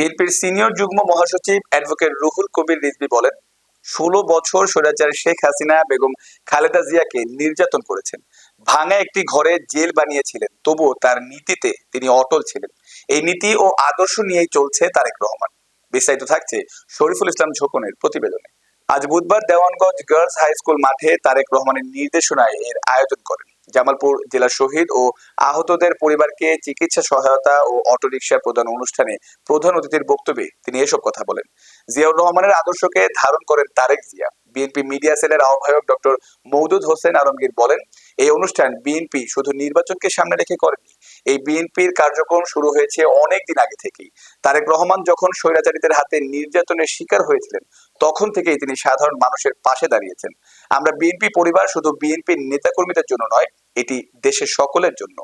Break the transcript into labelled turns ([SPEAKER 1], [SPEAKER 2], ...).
[SPEAKER 1] বিএনপির সিনিয়র যুগ্ম মহাসচিব অ্যাডভোকেট রুহুল কবির রিজভী বলেন, ষোলো বছর স্বৈরাচার শেখ হাসিনা বেগম খালেদা জিয়াকে নির্যাতন করেছেন। ভাঙা একটি ঘরে জেল বানিয়েছিলেন, তবুও তার নীতিতে তিনি অটল ছিলেন। এই নীতি ও আদর্শ নিয়েই চলছে তারেক রহমান। বিস্তারিত থাকছে শরীফুল ইসলাম ঝোকনের প্রতিবেদনে। আজ বুধবার দেওয়ানগঞ্জ গার্লস হাই স্কুল মাঠে তারেক রহমানের নির্দেশনায় এর আয়োজন করেন। জামালপুর জেলা শহীদ ও আহতদের পরিবারকে চিকিৎসা সহায়তা ও অটোরিকশা প্রদান অনুষ্ঠানে প্রধান অতিথির বক্তব্যে তিনি এসব কথা বলেন। জিয়াউর রহমানের আদর্শকে ধারণ করেন তারেক জিয়া। বিএনপি মিডিয়া সেলের আহ্বায়ক ডক্টর মৌদুদ হোসেন আলমগীর বলেন, এই অনুষ্ঠান বিএনপি শুধু নির্বাচনকে সামনে রেখে করেনি এই বিএনপির কার্যক্রম শুরু হয়েছে অনেক দিন আগে থেকেই। তারেক রহমান যখন স্বৈরাচারীদের হাতে নির্যাতনের শিকার হয়েছিলেন, তখন থেকেই তিনি সাধারণ মানুষের পাশে দাঁড়িয়েছেন। আমরা বিএনপি পরিবার শুধু বিএনপির নেতাকর্মীদের জন্য নয়, এটি দেশের সকলের জন্য।